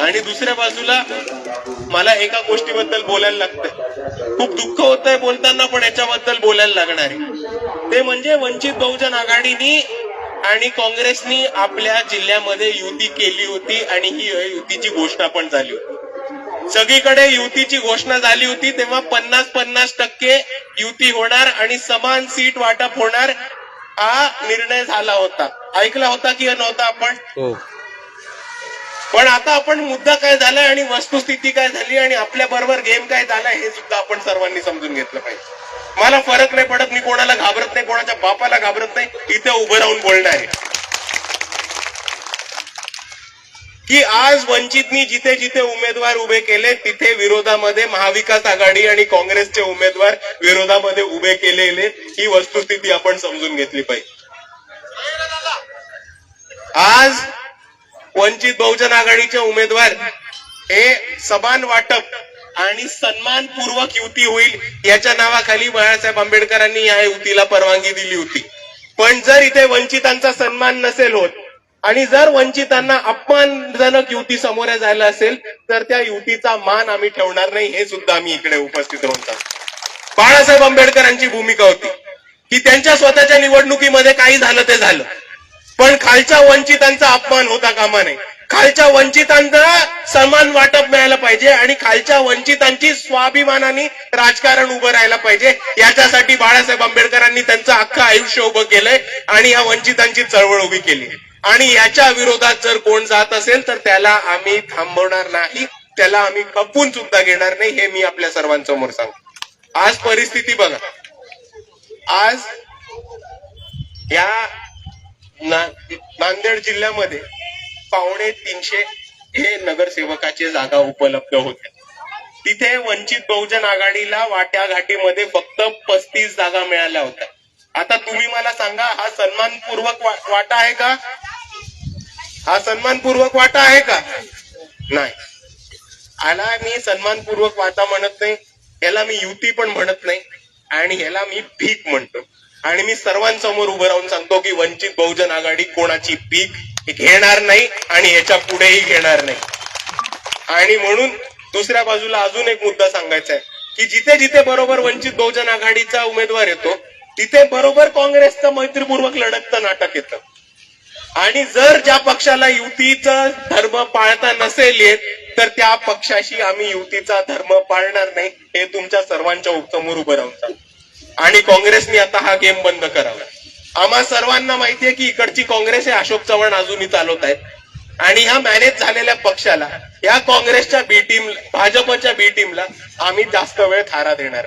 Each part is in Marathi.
आणि दुसऱ्या बाजूला मला एका गोष्टीबद्दल बोलायला लागतंय. खूप दुःख होत आहे बोलताना पण याच्याबद्दल बोलायला लागणार आहे. ते म्हणजे वंचित बहुजन आघाडीनी आणि काँग्रेसनी आपल्या जिल्ह्यामध्ये युती केली होती आणि ही युतीची घोषणा पण झाली होती. सगळीकडे युतीची घोषणा झाली होती तेव्हा पन्नास पन्नास टक्के युती होणार आणि समान सीट वाटप होणार हा निर्णय झाला होता. ऐकला होता की नव्हता आपण? हो. पण आता आपण मुद्दा काय झालाय आणि वस्तुस्थिती काय झाली आणि आपल्या बरोबर गेम काय झालाय हे सुद्धा आपण सर्वांनी समजून घेतलं पाहिजे. मला फरक नाही पडत मी कोणाला घाबरत नाही कोणाच्या बापाला घाबरत नाही इथे उभं राहून बोलणार आहे. की आज वंचितनी जिथे जिथे उमेदवार उभे केले तिथे विरोधामध्ये महाविकास आघाडी आणि काँग्रेसचे उमेदवार विरोधामध्ये उभे केलेले ही वस्तुस्थिती आपण समजून घेतली पाहिजे. आज वंचित बहुजन आघाडीचे उमेदवार हे समान वाटप आणि सन्मानपूर्वक युती होईल याच्या नावाखाली बाळासाहेब आंबेडकरांनी या युतीला परवानगी दिली होती. पण जर इथे वंचितांचा सन्मान नसेल होत आणि जर वंचितांना अपमानजनक युती समोर झालं असेल तर त्या युतीचा मान आम्ही ठेवणार नाही हे सुद्धा आम्ही इकडे उपस्थित राहून बाळासाहेब आंबेडकरांची भूमिका होती की त्यांच्या स्वतःच्या निवडणुकीमध्ये काही झालं ते झालं. पण खालच्या वंचितांचा अपमान होता कामा नये. खालच्या वंचितांचा सन्मान वाटप मिळायला पाहिजे आणि खालच्या वंचितांची स्वाभिमानाने राजकारण उभं राहायला पाहिजे. याच्यासाठी बाळासाहेब आंबेडकरांनी त्यांचं अख्खं आयुष्य उभं केलंय आणि या वंचितांची चळवळ उभी केली. आणि याच्या विरोधात जर कोण जात असेल तर त्याला आम्ही थांबवणार नाही. त्याला आम्ही खपून सुद्धा घेणार नाही हे मी आपल्या सर्वांसमोर सांगतो. आज परिस्थिती बघा. आज या नांदेड जिल्ह्यामध्ये पावणे तीनशे हे नगरसेवकाचे जागा उपलब्ध होत्या. तिथे वंचित बहुजन आघाडीला वाट्याघाटीमध्ये फक्त पस्तीस जागा मिळाल्या होत्या. आता तुम्ही मला सांगा हा सन्मानपूर्वक वाटा आहे का? हा सन्मानपूर्वक वाटा आहे का? नाही. आला मी सन्मानपूर्वक वाटा म्हणत नाही याला मी युती पण म्हणत नाही आणि ह्याला मी भीक म्हणतो. आणि मी सर्वांसमोर उभं राहून सांगतो की वंचित बहुजन आघाडी कोणाची पीक घेणार नाही आणि याच्या पुढेही घेणार नाही आणि म्हणून दुसऱ्या बाजूला अजून एक मुद्दा सांगायचा आहे की जिथे जिथे बरोबर वंचित बहुजन आघाडीचा उमेदवार येतो तिथे बरोबर काँग्रेसचं मैत्रीपूर्वक लढतचं नाटक येतं आणि जर ज्या पक्षाला युतीचा धर्म पाळता नसेल येत तर त्या पक्षाशी आम्ही युतीचा धर्म पाळणार नाही हे तुमच्या सर्वांच्या समोर उभं राहून सांगतो. आणि काँग्रेसने आता हा गेम बंद करावा. आम्हा सर्वांना माहितीये की इकडची काँग्रेस हे अशोक चव्हाण अजूनही चालवत आहेत. आणि ह्या मॅनेज झालेल्या पक्षाला या काँग्रेसच्या बी टीम भाजपच्या बी टीमला आम्ही जास्त वेळ थारा देणार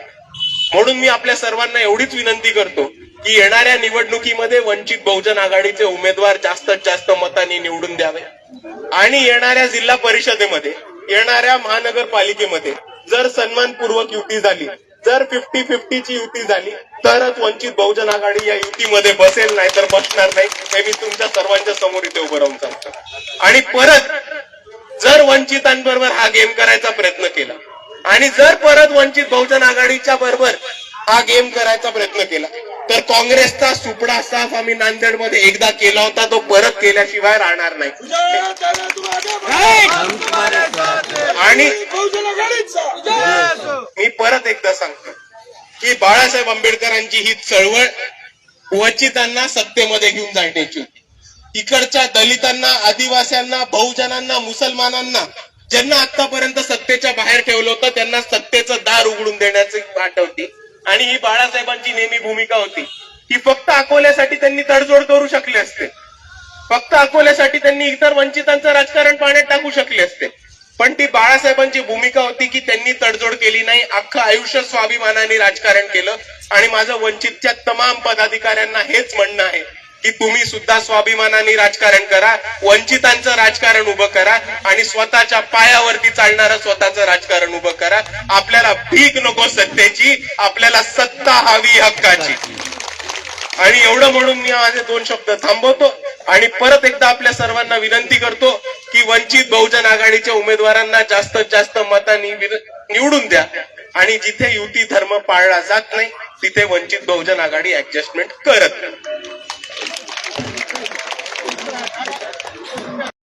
म्हणून मी आपल्या सर्वांना एवढीच विनंती करतो की येणाऱ्या निवडणुकीमध्ये वंचित बहुजन आघाडीचे उमेदवार जास्तीत जास्त मतांनी निवडून द्यावे. आणि येणाऱ्या जिल्हा परिषदेमध्ये येणाऱ्या महानगरपालिकेमध्ये जर सन्मानपूर्वक युती झाली जर फिफ्टी फिफ्टीची युती झाली तरच वंचित बहुजन आघाडी या युतीमध्ये बसेल नाही तर बसणार नाही. हे मी तुमच्या सर्वांच्या समोर इथे उभं राहून सांगतो. आणि परत जर वंचितांबरोबर हा गेम करायचा प्रयत्न केला आणि जर परत वंचित बहुजन आघाडीच्या बरोबर हा गेम करायचा प्रयत्न केला तर काँग्रेसचा सुपडा साफ आम्ही नांदेडमध्ये एकदा केला होता तो परत केल्याशिवाय राहणार नाही. आणि मी परत एकदा सांगतो की बाळासाहेब आंबेडकरांची ही चळवळ वंचितांना सत्तेमध्ये घेऊन जाण्याची होती. इकडच्या दलितांना आदिवास्यांना बहुजनांना मुसलमानांना ज्यांना आतापर्यंत सत्तेच्या बाहेर ठेवलं होतं त्यांना सत्तेचं दार उघडून देण्याची वाट होती. आणि ही बाळासाहेबांची नेहमी भूमिका होती. ही फक्त अकोल्यासाठी त्यांनी तडजोड करू शकले असते. फक्त अकोल्यासाठी त्यांनी इतर वंचितांचं राजकारण पाण्यात टाकू शकले असते. पण ती बाळासाहेबांची भूमिका होती की त्यांनी तडजोड केली नाही अख्खं आयुष्य स्वाभिमानाने राजकारण केलं. आणि माझं वंचितच्या तमाम पदाधिकाऱ्यांना हेच म्हणणं आहे की तुम्ही सुद्धा स्वाभिमानाने राजकारण करा वंचितांचं राजकारण उभं करा आणि स्वतःच्या पायावरती चालणारं स्वतःचं राजकारण उभं करा. आपल्याला भीक नको सत्तेची आपल्याला सत्ता हवी हक्काची. आणि एवढं म्हणून मी माझे दोन शब्द थांबवतो. आणि परत एकदा आपल्या सर्वांना विनंती करतो की वंचित बहुजन आघाडीच्या उमेदवारांना जास्तीत जास्त मतांनी निवडून द्या. आणि जिथे युती धर्म पाळला जात नाही तिथे वंचित बहुजन आघाडी ऍडजस्टमेंट करत नाही.